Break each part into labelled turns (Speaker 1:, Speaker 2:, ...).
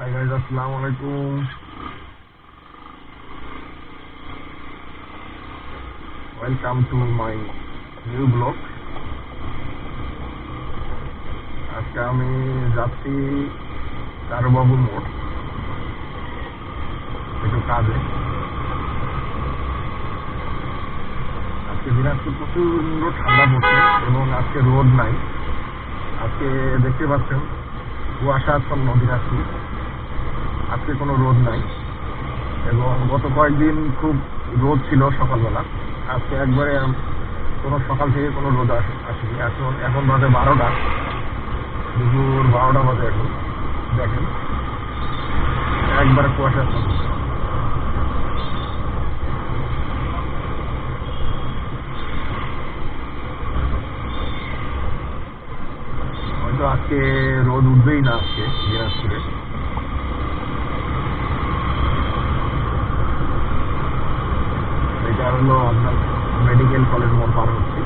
Speaker 1: আজকে আমি যাচ্ছি কারুবাবু মোড়। একটু কাজে। আজকে দিনাজপুর প্রচণ্ড ঠান্ডা পড়ছে এবং আজকে রোদ নাই। আজকে দেখতে পাচ্ছেন কুয়াশা কুয়াশাচ্ছন্ন দিনাজপুর। আজকে কোনো রোদ নাই। এবং গত কয়েকদিন খুব রোদ ছিল সকালবেলা। আজকে একবারে কোনো সকাল থেকে কোনো রোদ আস- আসেনি। এখন এখন বাজে বারোটা। দুপুর বারোটা বাজে এখন, দেখেন। একবারে কুয়াশাচ্ছন্ন হয়তো আজকে রোদ উঠবেই না আজকে, দিনাজপুরে। হলো আপনার মেডিকেল কলেজ মোড় পার হচ্ছে।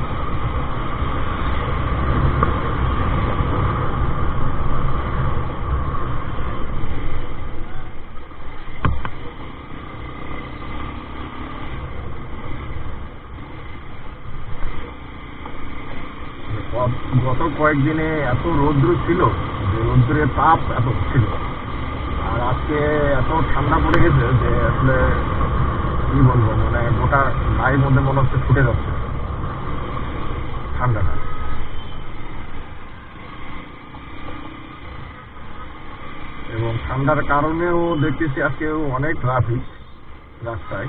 Speaker 1: গত- কয়েকদিনে এত রৌদ্র ছিল যে রৌদ্রের তাপ এত ছিল। আর আজকে এত ঠান্ডা পড়ে গেছে যে আসলে কি বলব? মানে গোটা গায়ের মধ্যে মনে হচ্ছে ফুটে যাচ্ছে। ঠান্ডাটা এবং ঠান্ডার কারণেও দেখতেছি আজকে অনেক ট্রাফিক রাস্তায়।